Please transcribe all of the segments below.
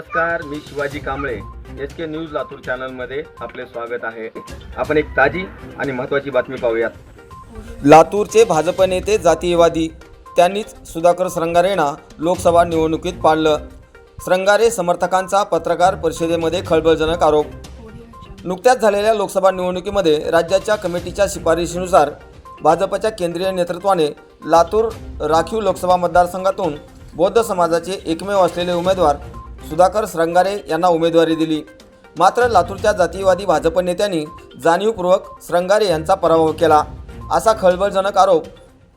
नमस्कार मी Shivaji Kamble. H K news Latur चॅनलमध्ये आपले स्वागत आहे. आपण एक ताजी आणि महत्त्वाची बातमी पाहूयात. लातूरचे भाजप नेते जातीयवादी त्यांनीच सुधाकर श्रंगारेंना लोकसभा निवडणुकीत पाडलं. श्रंगारे समर्थकांचा पत्रकार परिषदेमध्ये खळबळजनक आरोप. नुकत्याच झालेल्या लोकसभा निवडणुकीमध्ये राज्याच्या कमिटीच्या शिफारशीनुसार भाजपच्या केंद्रीय नेतृत्वाने लातूर राखीव लोकसभा मतदारसंघातून बौद्ध समाजाचे एकमेव असलेले उमेदवार सुधाकर श्रंगारे यांना उमेदवारी दिली. मात्र लातूरच्या जातीयवादी भाजप नेत्यांनी जाणीवपूर्वक श्रंगारे यांचा पराभव केला. असा खळबळजनक आरोप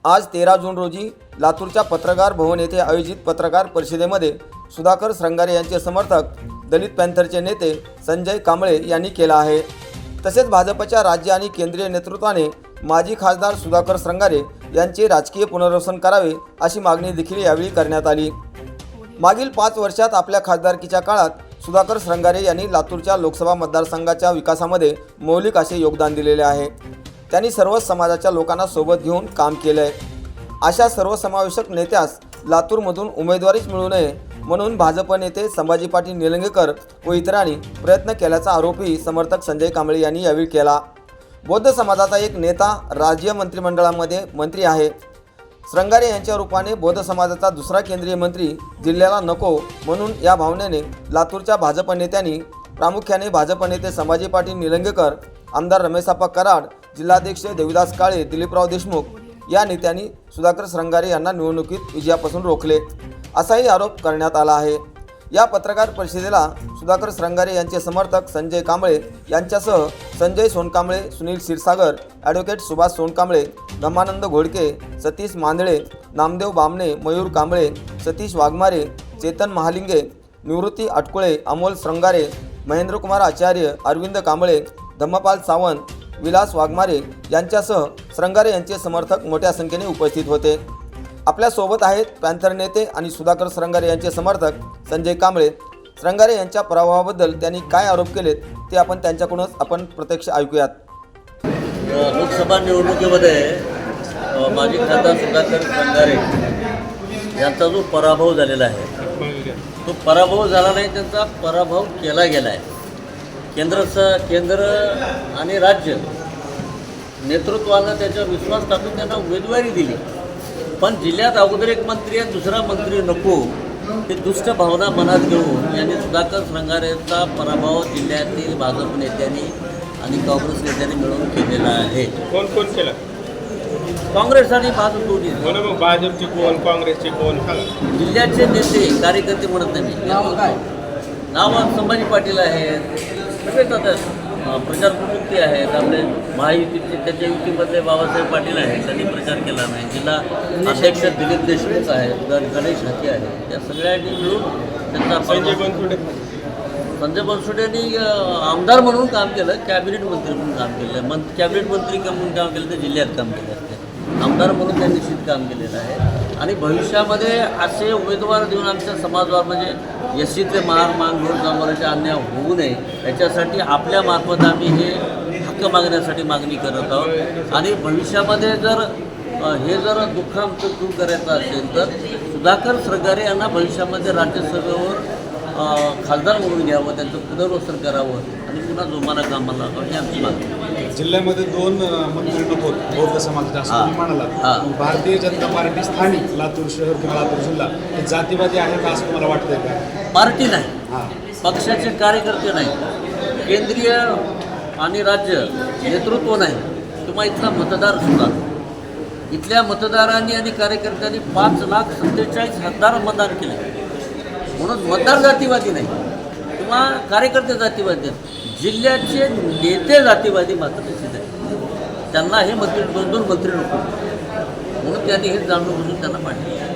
आज तेरा जून रोजी लातूरच्या पत्रकार भवन येथे आयोजित पत्रकार परिषदेमध्ये सुधाकर श्रंगारे यांचे समर्थक दलित पॅन्थरचे नेते संजय कांबळे यांनी केला आहे. तसेच भाजपच्या राज्य आणि केंद्रीय नेतृत्वाने माजी खासदार सुधाकर श्रंगारे यांचे राजकीय पुनर्वसन करावे अशी मागणी देखील यावेळी करण्यात आली. मागील पाच वर्षात आपल्या खासदारकीच्या काळात सुधाकर श्रंगारे यांनी लातूरच्या लोकसभा मतदारसंघाच्या विकासामध्ये मौलिक असे योगदान दिलेले आहे. त्यांनी सर्वच समाजाच्या लोकांना सोबत घेऊन काम केलं आहे अशा सर्वसमावेशक नेत्यास लातूरमधून उमेदवारीच मिळू नये म्हणून भाजप नेते संभाजी पाटील निलंगेकर व इतरांनी प्रयत्न केल्याचा आरोपही समर्थक संजय कांबळे यांनी यावेळी केला. बौद्ध समाजाचा एक नेता राज्य मंत्रिमंडळामध्ये मंत्री आहे. श्रंगारे यांच्या रूपाने बौद्ध समाजाचा दुसरा केंद्रीय मंत्री जिल्ह्याला नको म्हणून या भावनेने लातूरच्या भाजप नेत्यांनी प्रामुख्याने भाजप नेते संभाजी पाटील निलंगेकर आमदार रमेशाप्पा कराड जिल्हाध्यक्ष देविदास काळे दिलीपराव देशमुख या नेत्यांनी सुधाकर श्रंगारे यांना निवडणुकीत विजयापासून रोखले. असाही आरोप करण्यात आला आहे. या पत्रकार परिषदेला सुधाकर श्रंगारे यांचे समर्थक संजय कांबळे यांच्यासह संजय सोनकांबळे सुनील क्षीरसागर ॲडव्होकेट सुभाष सोनकांबळे धम्मानंद घोडके सतीश मांदळे नामदेव बामणे मयूर कांबळे सतीश वाघमारे चेतन महालिंगे निवृत्ती अटकुळे अमोल श्रंगारे महेंद्रकुमार आचार्य अरविंद कांबळे धम्मपाल सावंत विलास वाघमारे यांच्यासह श्रंगारे यांचे समर्थक मोठ्या संख्येने उपस्थित होते. आपल्यासोबत आहेत पॅन्थर नेते आणि सुधाकर श्रंगारे यांचे समर्थक संजय कांबळे. श्रंगारे यांच्या पराभवाबद्दल त्यांनी काय आरोप केलेत ते आपण त्यांच्याकडूनच आपण प्रत्यक्ष ऐकूयात. लोकसभा निवडणुकीमध्ये माजी खासदार सुधाकर श्रंगारे यांचा जो पराभव झालेला आहे तो पराभव झाला नाही त्यांचा पराभव केला गेला आहे. केंद्र स केंद्र आणि राज्य नेतृत्वानं त्याच्यावर विश्वास टाकून त्यांना उमेदवारी दिली. पण जिल्ह्यात अगोदर एक मंत्री आहे दुसरा मंत्री नको. ते दुष्ट भावना मनात घेऊन यांनी सुधाकर श्रंगारेचा पराभव जिल्ह्यातील भाजप नेत्यांनी आणि काँग्रेस नेत्यांनी मिळून केलेला आहे. कोण कोण केलं? काँग्रेस आणि भाजप दोन्ही. हो भाजपचे कोण काँग्रेसचे कोण? जिल्ह्याचे नेते कार्यकर्ते म्हणत नाही नाव काय? नाव संभाजी पाटील आहेत. सगळेच आता अं, प्रचार प्रमुख ते आहेत आपले महायुतीचे त्याच्या युतीमधले बाबासाहेब पाटील आहेत त्यांनी प्रचार केला नाही. जिल्हा अध्यक्ष दिलीप देशमुख आहेत गणेश हाके आहेत. त्या सगळ्यांनी मिळून त्यांचा संजय बनसोडे. संजय बनसोडेंनी आमदार म्हणून काम केलं कॅबिनेट मंत्री म्हणून काम केलं. मं कॅबिनेट मंत्री म्हणून काम केलं ते जिल्ह्यात काम केलं असते. आमदार म्हणून त्यांनी निश्चित काम केलेलं आहे. आणि भविष्यामध्ये असे उमेदवार देऊन आमच्या समाजावर म्हणजे एस सीतले मार मान घेऊन जमान्याचे अन्याय होऊ नये याच्यासाठी आपल्या मार्फत आम्ही हे हक्क मागण्यासाठी मागणी करत आहोत. आणि भविष्यामध्ये जर हे जर दुःख आमचं दूर करायचं असेल तर सुधाकर सरकारे यांना भविष्यामध्ये राज्यसभेवर खासदार म्हणून घ्यावं त्यांचं पुनर्वसन करावं आणि पुन्हा जोमाना कामाला लागावं ही आमची मागणी जिल्ह्यामध्ये दोन मंत्री नको बौद्ध हा. तुम्ही म्हणाला. भारतीय जनता पार्टी स्थानिक लातूर शहर किंवा लातूर जिल्हा. हे जातीवादी आहे का असं तुम्हाला वाटतंय का? पार्टी नाही. पक्षाचे कार्यकर्ते नाही. केंद्रीय आणि राज्य नेतृत्व नाही. किंवा इथला मतदार सुद्धा. इथल्या मतदारांनी आणि कार्यकर्त्यांनी पाच लाख सत्तेचाळीस हजार मतदान केले. म्हणून मतदार जातीवादी नाही. किंवा कार्यकर्ते जातीवादी आहेत. जिल्ह्याचे नेते जातीवादी मात्र निश्चित आहेत. त्यांना हे मंत्री दोन दोन मंत्री नको म्हणून त्यांनी हे जाणून बुजून त्यांना मांडले.